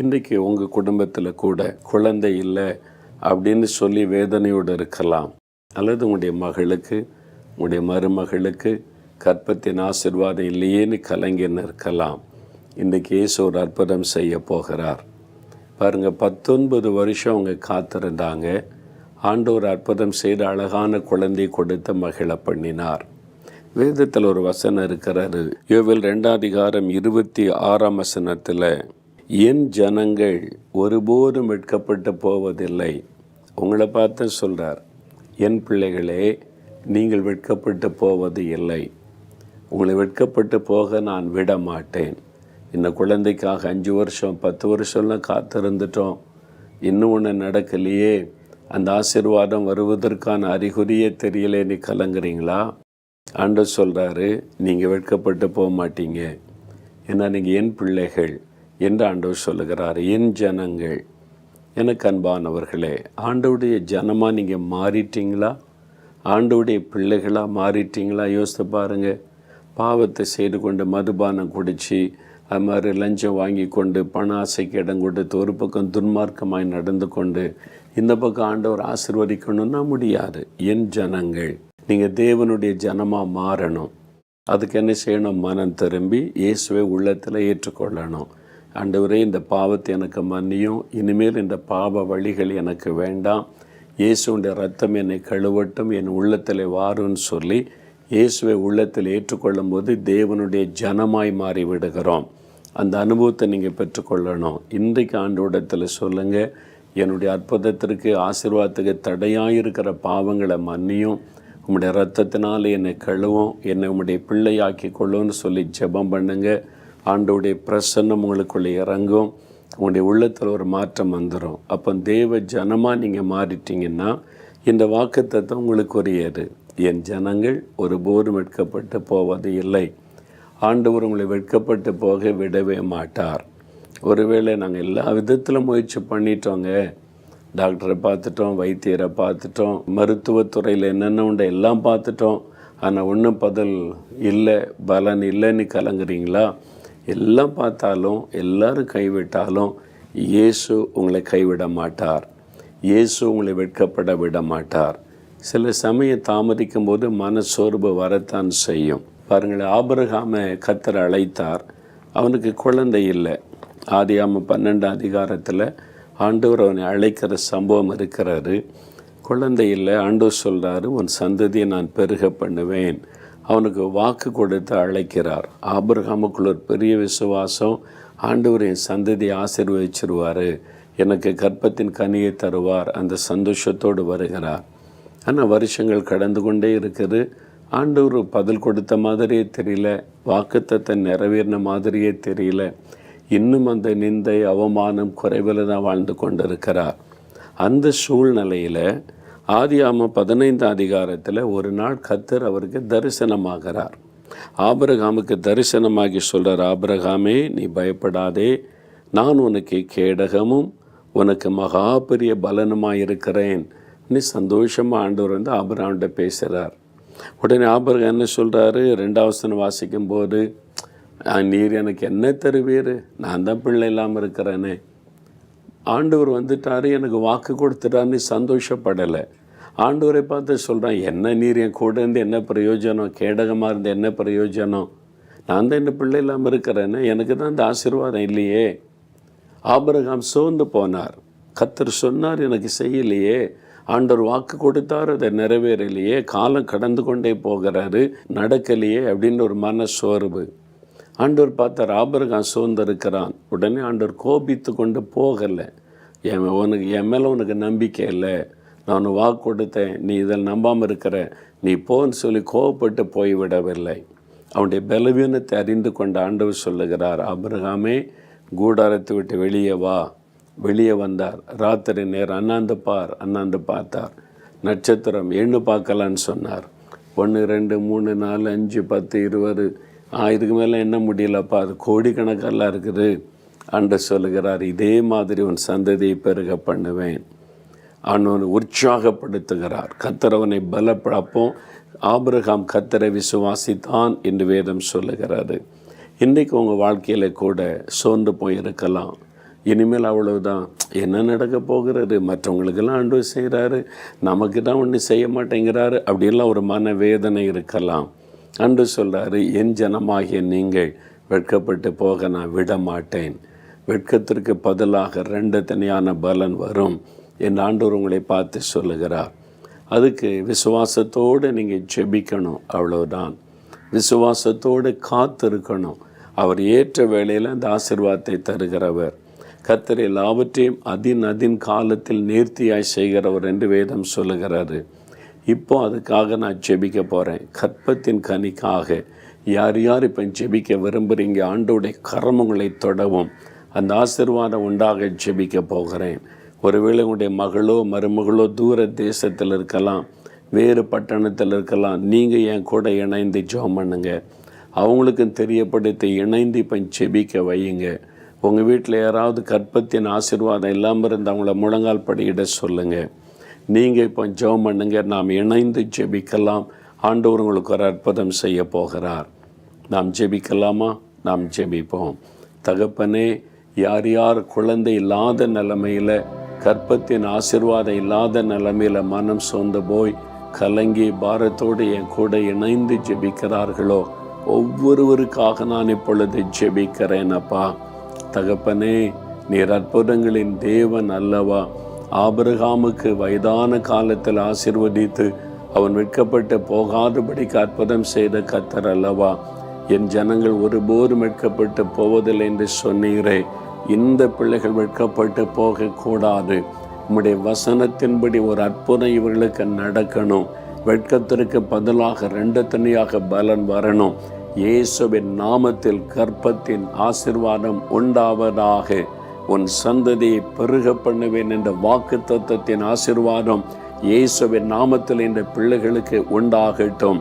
இன்றைக்கு உங்கள் குடும்பத்தில் கூட குழந்தை இல்லை அப்படின்னு சொல்லி வேதனையோடு இருக்கலாம். அல்லது உங்களுடைய மகளுக்கு உங்களுடைய மருமகளுக்கு கற்பத்தின் ஆசிர்வாதம் இல்லையேன்னு கலங்கின்னு இருக்கலாம். இன்றைக்கு இயேசு ஒரு அற்புதம் செய்ய போகிறார். பாருங்கள் பத்தொன்பது வருஷம் அவங்க காத்திருந்தாங்க. ஆண்டோர் அற்புதம் செய்து அழகான குழந்தை கொடுத்து மகிழ பண்ணினார். வேதத்தில் ஒரு வசனம் இருக்கிறாரு யோவில் ரெண்டாம் அதிகாரம் இருபத்தி ஆறாம் வசனத்தில் என் ஜனங்கள் ஒருபோதும் வெட்கப்பட்டு போவதில்லை. உங்களை பார்த்து சொல்கிறார் என் பிள்ளைகளே நீங்கள் வெட்கப்பட்டு போவது இல்லை. உங்களை வெட்கப்பட்டு போக நான் விட மாட்டேன் இந்த குழந்தைக்காக அஞ்சு வருஷம் பத்து வருஷம்லாம் காத்திருந்துட்டோம். இன்னும் ஒன்று நடக்கலையே. அந்த ஆசீர்வாதம் வருவதற்கான அறிகுறியே தெரியலே. நீ கலங்குறீங்களா? ஆண்டு சொல்கிறாரு நீங்கள் வெட்கப்பட்டு போக மாட்டீங்க. ஏன்னா நீங்கள் என் பிள்ளைகள். என்று ஆண்டவர் சொல்லுகிறார் என் ஜனங்கள் எனக்கு அன்பானவர்களே ஆண்டவுடைய ஜனமாக நீங்கள் மாறிட்டீங்களா? ஆண்டவுடைய பிள்ளைகளாக மாறிட்டீங்களா? யோசித்து பாருங்கள் பாவத்தை செய்து கொண்டு மதுபானம் குடித்து அது மாதிரி லஞ்சம் வாங்கி கொண்டு பண ஆசைக்கு இடம் கொடுத்து ஒரு பக்கம் துன்மார்க்கமாய் நடந்து கொண்டு இந்த பக்கம் ஆண்டவர் ஆசிர்வதிக்கணும்னா முடியாது. என் ஜனங்கள் நீங்கள் தேவனுடைய ஜனமாக மாறணும். அதுக்கு என்ன செய்யணும்? மனம் திரும்பி இயேசுவை உள்ளத்தில் ஏற்றுக்கொள்ளணும். ஆண்டவரே இந்த பாவத்தை எனக்கு மன்னியும். இனிமேல் இந்த பாவ வழிகள் எனக்கு வேண்டாம். இயேசுடைய ரத்தம் என்னை கழுவட்டும் என் உள்ளத்தில் வாருன்னு சொல்லி இயேசுவை உள்ளத்தில் ஏற்றுக்கொள்ளும் போது தேவனுடைய ஜனமாய் மாறி விடுகிறோம் அந்த அனுபவத்தை நீங்கள் பெற்றுக்கொள்ளணும். இன்றைக்கு ஆண்டோடத்தில் சொல்லுங்கள் என்னுடைய அற்புதத்திற்கு ஆசீர்வாதத்துக்கு தடையாக இருக்கிற பாவங்களை மன்னியும். உம்முடைய ரத்தத்தினால் என்னை கழுவும். என்னை உம்முடைய பிள்ளையாக்கி கொள்ளும்னு சொல்லி ஜெபம் பண்ணுங்கள் ஆண்டோடைய பிரசன்னம் உங்களுக்குள்ளே இறங்கும். உங்களுடைய உள்ளத்தில் ஒரு மாற்றம் வந்துடும் அப்போ தேவ ஜனமாக நீங்கள் மாறிட்டீங்கன்னா இந்த வாக்குத்தத்தம் உங்களுக்கு உரியது என் ஜனங்கள் ஒருபோதும் வெட்கப்பட்டு போவது இல்லை. ஆண்டவர் உங்களை வெட்கப்பட்டு போக விடவே மாட்டார். ஒருவேளை நாங்கள் எல்லா விதத்திலும் முயற்சி பண்ணிட்டோங்க. டாக்டரை பார்த்துட்டோம் வைத்தியரை பார்த்துட்டோம் மருத்துவத்துறையில் என்னென்ன உண்டு எல்லாம் பார்த்துட்டோம். ஆனால் ஒன்றும் பதில் இல்லை பலன் இல்லைன்னு கலங்குறீங்களா? எல்லாம் பார்த்தாலும் எல்லாரும் கைவிட்டாலும் இயேசு உங்களை கைவிட மாட்டார். இயேசு உங்களை வெட்கப்பட விட மாட்டார். சில சமயம் தாமதிக்கும் போது மனசோர்வு வரத்தான் செய்யும். பாருங்களேன் ஆபரகாமை கத்தர் அழைத்தார். அவனுக்கு குழந்தை இல்லை. ஆதியாம பன்னெண்டாம் அதிகாரத்தில் ஆண்டவர் அவனை அழைக்கிற சம்பவம் இருக்கிறாரு குழந்தை இல்லை ஆண்டவர் சொல்கிறாரு உன் சந்ததியை நான் பெருக பண்ணுவேன். அவனுக்கு வாக்கு கொடுத்து அழைக்கிறார். ஆபிரகாமுக்குள்ள ஒரு பெரிய விசுவாசம் ஆண்டவர் என் சந்ததியை ஆசீர்வதிச்சிருவார். எனக்கு கற்பத்தின் கனியை தருவார். அந்த சந்தோஷத்தோடு வருகிறார். ஆனால் வருஷங்கள் கடந்து கொண்டே இருக்குது. ஆண்டவர் பதில் கொடுத்த மாதிரியே தெரியல. வாக்குத்தத்தை நிறைவேறின மாதிரியே தெரியல. இன்னும் அந்த நிந்தை அவமானம் குறைவில் தான் வாழ்ந்து கொண்டிருக்கிறார். அந்த சூழ்நிலையில் ஆதியாம பதினைந்தாம் அதிகாரத்தில் ஒரு நாள் கத்தர் அவருக்கு தரிசனமாகிறார். ஆபரகாமுக்கு தரிசனமாகி சொல்கிறார் ஆபரகாமே நீ பயப்படாதே. நான் உனக்கு கேடகமும் உனக்கு மகா பெரிய பலனுமாக இருக்கிறேன் நீ சந்தோஷமாக ஆண்டவர் வந்து ஆபரகாம்கிட்ட பேசுகிறார் உடனே ஆபரகம் என்ன சொல்கிறாரு ரெண்டாவசனம் வாசிக்கும் போது நீர் எனக்கு என்ன தருவீர். நான் தான் பிள்ளை இல்லாமல் இருக்கிறேனே. ஆண்டவர் வந்துட்டார் எனக்கு வாக்கு கொடுத்துட்டாருன்னு சந்தோஷப்படலை. ஆண்டவரை பார்த்து சொல்கிறான் என்ன நீர் என் கூட இருந்து என்ன பிரயோஜனம்? கேடகமாக இருந்து என்ன பிரயோஜனம்? நான் தான் என்ன பிள்ளை இல்லாமல் இருக்கிறேன்னு எனக்கு தான் இந்த ஆசீர்வாதம் இல்லையே. ஆபரகாம் சோர்ந்து போனார். கத்தர் சொன்னார் எனக்கு செய்யலையே. ஆண்டவர் வாக்கு கொடுத்தார் அதை நிறைவேறலையே. காலம் கடந்து கொண்டே போகிறாரு நடக்கலையே அப்படின்னு ஒரு மன சோர்வு ஆண்டவர் பார்த்தார் ஆபரகாம் சோர்ந்திருக்கிறான். உடனே ஆண்டவர் கோபித்து கொண்டு போகலை. என் உனக்கு என் மேலே உனக்கு நம்பிக்கை இல்லை. நான் வாக்கு கொடுத்தேன். நீ இதில் நம்பாமல் இருக்கிற. நீ போன்னு சொல்லி கோவப்பட்டு போய்விடவில்லை அவனுடைய பலவீனத்தை அறிந்து கொண்ட ஆண்டவர் சொல்லுகிறார் அபிரகாமே கூடாரத்தை விட்டு வெளியே வா. வெளியே வந்தார். ராத்திரி நேரம் அண்ணாந்து பார் அண்ணாந்து பார்த்தார். நட்சத்திரம் எண்ணு பார்க்கலான்னு சொன்னார். ஒன்று ரெண்டு மூணு நாலு அஞ்சு பத்து இருபது ஆ இதுக்கு மேலே என்ன முடியலப்பா. அது கோடிக்கணக்கெல்லாம் இருக்குது. அன்று சொல்லுகிறார் இதே மாதிரி உன் சந்ததியை பெருக பண்ணுவேன். அவன் உற்சாகப்படுத்துகிறார். கத்தரவனை பலப்பழப்போம் ஆபிரகாம் கத்தரை விசுவாசித்தான் என்று வேதம் சொல்லுகிறாரு இன்றைக்கு உங்கள் வாழ்க்கையில் கூட சோர்ந்து போயிருக்கலாம். இனிமேல் அவ்வளவுதான். என்ன நடக்க போகிறது? மற்றவங்களுக்கெல்லாம் ஆண்டு செய்கிறாரு. நமக்கு தான் ஒன்றும் செய்ய மாட்டேங்கிறாரு. அப்படியெல்லாம் ஒரு மன வேதனை இருக்கலாம். அன்று சொல்கிறாரு என் ஜனமாகிய நீங்கள் வெட்கப்பட்டு போக நான் விட மாட்டேன் வெட்கத்திற்கு பதிலாக ரெண்டு தனியான பலன் வரும். என் ஆண்டவர் உங்களை பார்த்து சொல்லுகிறார். அதுக்கு விசுவாசத்தோடு நீங்கள் ஜெபிக்கணும். அவ்வளோதான் விசுவாசத்தோடு காத்திருக்கணும். அவர் ஏற்ற வேளையில் அந்த ஆசிர்வாதத்தை தருகிறவர். கத்தர் எல்லாவற்றையும் அதின் அதின் காலத்தில் நேர்த்தியாய் செய்கிறவர் என்று வேதம் சொல்லுகிறாரு. இப்போ அதுக்காக நான் ஜெபிக்க போகிறேன் கற்பத்தின் கனிக்காக. யார் யார் இப்போ ஜெபிக்க விரும்புகிறீங்க ஆண்டோடைய கரம் உங்களை தொடவும். அந்த ஆசிர்வாதம் உண்டாக ஜெபிக்க போகிறேன். ஒருவேளை உங்களுடைய மகளோ மருமகளோ தூர தேசத்தில் இருக்கலாம் வேறு பட்டணத்தில் இருக்கலாம் நீங்கள் என் கூட இணைந்து ஜெபம் பண்ணுங்க. அவங்களுக்கும் தெரியப்படுத்தி இணைந்து இப்போ ஜெபிக்க வையுங்க. உங்கள் வீட்டில் யாராவது கற்பத்தின் ஆசீர்வாதம் இல்லாமல் இருந்து அவங்கள முழங்கால் படியிட சொல்லுங்கள் நீங்கள் இப்போ ஜெபம் பண்ணுங்க நாம் இணைந்து ஜெபிக்கலாம். ஆண்டவர் உங்களுக்கு ஒரு அற்புதம் செய்ய போகிறார். நாம் ஜெபிக்கலாமா? நாம் ஜெபிப்போம். தகப்பனே யார் யார் குழந்தை இல்லாத நிலைமையில் கற்பத்தின் ஆசீர்வாதம் இல்லாத நிலைமையில் மனம் சோர்ந்து போய் கலங்கி பாரத்தோடு என் கூட இணைந்து ஜெபிக்கிறார்களோ ஒவ்வொருவருக்காக நான் இப்பொழுது ஜெபிக்கிறேன் அப்பா. தகப்பனே நீர் அற்புதங்களின் தேவன் அல்லவா. ஆபிரகாமுக்கு வயதான காலத்தில் ஆசிர்வதித்து அவன் வெட்கப்பட்டு போகாதபடிக்கு அற்புதம் செய்த கத்தர் அல்லவா. என் ஜனங்கள் ஒருபோதும் வெட்கப்பட்டு போவதில்லை என்று சொன்னீரே. இந்த பிள்ளைகள் வெட்கப்பட்டு போகக்கூடாது. உம்முடைய வசனத்தின்படி ஒரு அற்புதம் இவர்களுக்கு நடக்கணும். வெட்கத்திற்கு பதிலாக ரெண்டு தனியாக பலன் வரணும். இயேசுவின் நாமத்தில் கற்பத்தின் ஆசிர்வாதம் உண்டாவதாக. உன் சந்ததியை பெருக பண்ணுவேன் என்ற வாக்கு தத்துவத்தின் ஆசிர்வாதம் இயேசுவின் நாமத்தில் இந்த பிள்ளைகளுக்கு உண்டாகட்டும்.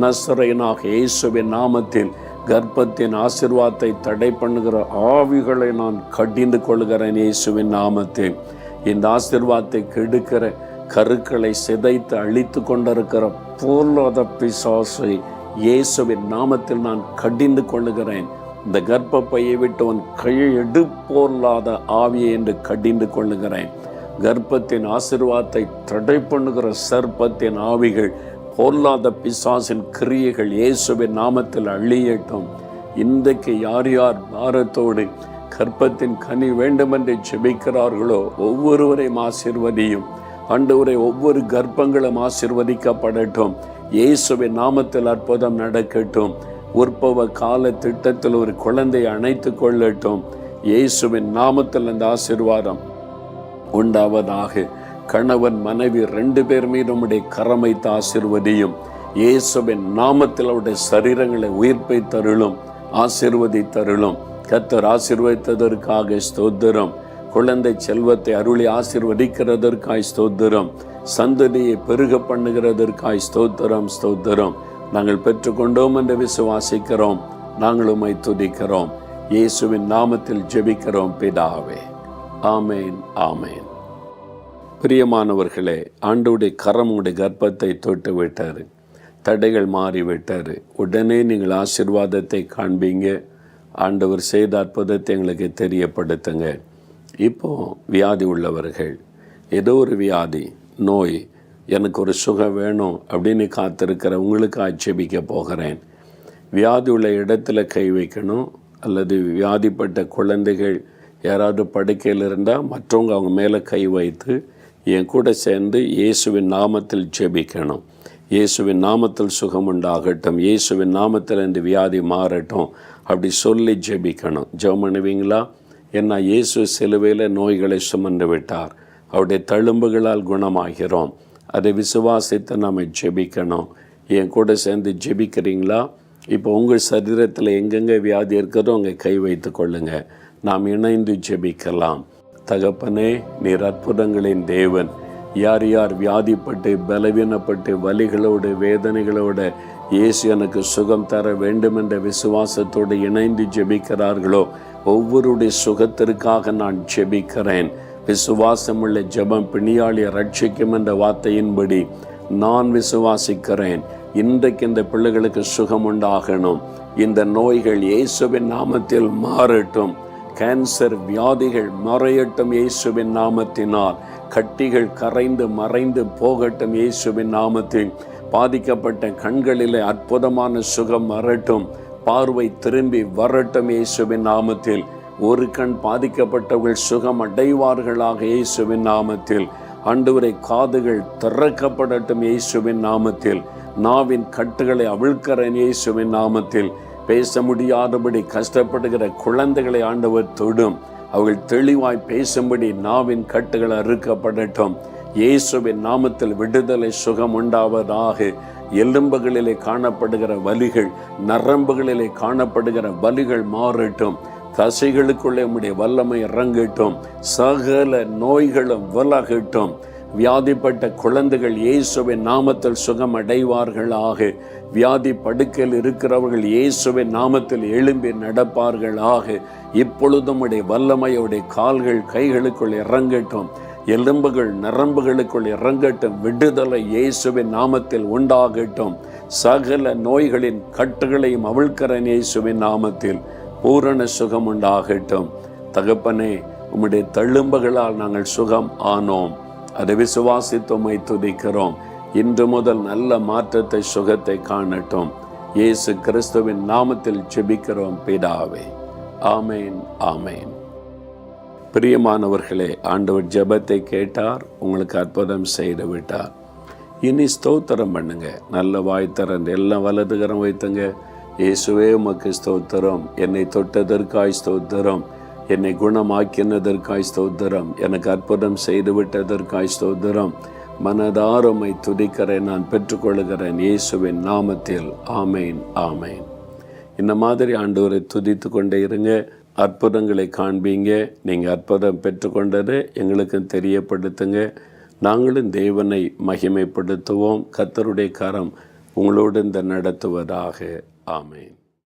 நசரையனாக இயேசுவின் நாமத்தில் கர்ப்பத்தின் ஆசிர்வாதத்தை தடை பண்ணுகிற ஆவிகளை நான் கடிந்து கொள்கிறேன் இயேசுவின் நாமத்தில். இந்த ஆசிர்வாதத்தை கெடுக்கிற கருக்களை சிதைத்து அழித்து கொண்டிருக்கிற பொருளாத பிசாசை இயேசுவின் நாமத்தில் நான் கடிந்து கொள்ளுகிறேன். இந்த கர்ப்பப்பையை விட்டு உன் கையை எடுப்போர்லாத ஆவியை என்று கடிந்து கொள்ளுகிறேன். கர்ப்பத்தின் ஆசிர்வாதத்தை தடை பண்ணுகிற சர்ப்பத்தின் ஆவிகள் பொருளாத பிசாசின் கிரியைகள் இயேசுவின் நாமத்தில் அழியட்டும். இன்றைக்கு யார் யார் பாரத்தோடு கற்பத்தின் கனி வேண்டுமென்று செபிக்கிறார்களோ ஒவ்வொருவரையும் ஆசிர்வதியும். ஆண்டவரை ஒவ்வொரு கர்ப்பங்களும் ஆசிர்வதிக்கப்படட்டும். இயேசுவின் நாமத்தில் அற்புதம் நடக்கட்டும். உற்பவ கால திட்டத்தில் ஒரு குழந்தை அணைத்து கொள்ளட்டும். இயேசுவின் நாமத்தில் அந்த ஆசிர்வாதம் உண்டாவதாக. கணவன் மனைவி ரெண்டு பேர் மீது உம்முடைய கரம் ஆசிர்வதியும் இயேசுவின் நாமத்தில் அவருடைய சரீரங்களை உயிர்ப்பை தருளும் ஆசிர்வதி தருளும் கத்தர் ஆசிர்வதித்ததற்காக ஸ்தோத்திரம். குழந்தை செல்வத்தை அருளி ஆசிர்வதிக்கிறதற்காய் ஸ்தோத்திரம். சந்ததியை பெருக பண்ணுகிறதற்காய் ஸ்தோத்திரம் ஸ்தோத்திரம். நாங்கள் பெற்றுக்கொண்டோம் என்று விசுவாசிக்கிறோம். நாங்கள் உம்மை துதிக்கிறோம். இயேசுவின் நாமத்தில் ஜெபிக்கிறோம் பிதாவே. ஆமேன் ஆமேன். பிரியமானவர்களே ஆண்டோடைய கரம் உடைய கர்ப்பத்தை தொட்டு விட்டார் தடைகள் மாறி விட்டார் உடனே நீங்கள் ஆசிர்வாதத்தை காண்பீங்க. ஆண்டவர் செய்த அற்புதத்தை எங்களுக்கு தெரியப்படுத்துங்க. இப்போ வியாதி உள்ளவர்கள் ஏதோ ஒரு வியாதி நோய் எனக்கு ஒரு சுகம் வேணும் அப்படின்னு காத்திருக்கிற உங்களுக்கு ஆட்சேபிக்க போகிறேன். வியாதி உள்ள இடத்துல கை வைக்கணும். அல்லது வியாதிப்பட்ட குழந்தைகள் யாராவது படுக்கையில் இருந்தால் மற்றவங்க அவங்க மேலே கை வைத்து என் கூட சேர்ந்து இயேசுவின் நாமத்தில் ஜெபிக்கணும். இயேசுவின் நாமத்தில் சுகம் உண்டாகட்டும் இயேசுவின் நாமத்தில் இந்த வியாதி மாறட்டும். அப்படி சொல்லி ஜெபிக்கணும். ஜெபம் பண்ணுவீங்களா? ஏன்னா இயேசு சிலுவையில் நோய்களை சுமந்து விட்டார். அவருடைய தழும்புகளால் குணமாகிறோம். அதை விசுவாசித்து நாம் ஜெபிக்கணும். என் கூட சேர்ந்து ஜெபிக்கிறீங்களா? இப்போ உங்கள் சரீரத்தில் எங்கெங்கே வியாதி இருக்கிறதோ அங்கே கை வைத்து கொள்ளுங்கள் நாம் இணைந்து ஜெபிக்கலாம். தகப்பனே நீர் அற்புதங்களின் தேவன். யார் யார் வியாதிப்பட்டு பலவீனப்பட்டு வலிகளோடு வேதனைகளோடு இயேசு எனக்கு சுகம் தர வேண்டும் என்ற விசுவாசத்தோடு இணைந்து ஜெபிக்கிறார்களோ ஒவ்வொருடைய சுகத்திற்காக நான் ஜெபிக்கிறேன். விசுவாசமுள்ள ஜெபம் பிணியாளியை ரட்சிக்கும் என்ற வார்த்தையின்படி நான் விசுவாசிக்கிறேன். இன்றைக்கு இந்த பிள்ளைகளுக்கு சுகம் உண்டாகணும் இந்த நோய்கள் இயேசுவின் நாமத்தில் மாறட்டும். கேன்சர் வியாதிகள் மறையட்டும் இயேசுவின் நாமத்தினால். கட்டிகள் கரைந்து மறைந்து போகட்டும் இயேசுவின் நாமத்தில். பாதிக்கப்பட்ட கண்களிலே அற்புதமான சுகம் வரட்டும். பார்வை திரும்பி வரட்டும் இயேசுவின் நாமத்தில். ஒரு கண் பாதிக்கப்பட்டவர்கள் சுகம் அடைவார்களாக இயேசுவின் நாமத்தில். ஆண்டவரை காதுகள் திறக்கப்படட்டும் இயேசுவின் நாமத்தில். நாவின் கட்டுகளை அவிழ்க்கிறேன் இயேசுவின் நாமத்தில். பேச முடியாதபடி கஷ்டப்படுகிற குழந்தைகளை ஆண்டவர் தொடும். அவர்கள் தெளிவாய் பேசும்படி நாவின் கட்டுகள் அறுக்கப்படட்டும். இயேசுவின் நாமத்தில் விடுதலை சுகம் உண்டாவதாக. எலும்புகளிலே காணப்படுகிற வலிகள் நரம்புகளிலே காணப்படுகிற வலிகள் மாறட்டும். தசைகளுக்குள்ளே உடைய வல்லமை இறங்கட்டும். சகல நோய்களும் விலகட்டும். வியாதிப்பட்ட குழந்தைகள் இயேசுவின் நாமத்தில் சுகம் அடைவார்களாக வியாதி படுக்கையில் இருக்கிறவர்கள் இயேசுவின் நாமத்தில் எழும்பி நடப்பார்களாக. இப்பொழுதும் உடைய வல்லமையுடைய கால்கள் கைகளுக்குள் இறங்கட்டும். எலும்புகள் நரம்புகளுக்குள் இறங்கட்டும். விடுதலை இயேசுவின் நாமத்தில் உண்டாகட்டும். சகல நோய்களின் கட்டுகளையும் அவிழ்க்கிறன் இயேசுவின் நாமத்தில். பூரண சுகம் உண்டாகட்டும் தகப்பனே உம்முடைய தழும்புகளால் நாங்கள் சுகம் ஆனோம். அதை விசுவாசித்துமை துதிக்கிறோம் இன்று முதல் நல்ல மாற்றத்தை சுகத்தை காணட்டும். இயேசு கிறிஸ்துவின் நாமத்தில் ஜெபிக்கிறோம் பிதாவே. ஆமேன் ஆமேன். பிரியமானவர்களே ஆண்டவர் ஜெபத்தை கேட்டார் உங்களுக்கு அற்புதம் செய்து விட்டார் இனி ஸ்தோத்திரம் பண்ணுங்க. நல்ல வாய் திறந்து எல்லாம் வலதுகரம் வைத்துங்க. இயேசுவே உமக்கு ஸ்தோத்திரம். என்னை தொட்டதற்காய் ஸ்தோத்திரம். என்னை குணமாக்கினதற்காய் ஸ்தோத்திரம். எனக்கு அற்புதம் செய்துவிட்டதற்காய் ஸ்தோத்திரம். மனதாரமை துதிக்கிறேன் நான் பெற்றுக்கொள்கிறேன் இயேசுவின் நாமத்தில். ஆமேன் ஆமேன். இந்த மாதிரி ஆண்டவரை துதித்து கொண்டே இருங்க. அற்புதங்களை காண்பீங்க. நீங்கள் அற்புதம் பெற்றுக்கொண்டது எங்களுக்கும் தெரியப்படுத்துங்க. நாங்களும் தேவனை மகிமைப்படுத்துவோம். கத்தருடைய கரம் உங்களோடு இந்த நடத்துவதாக. ஆமேன்.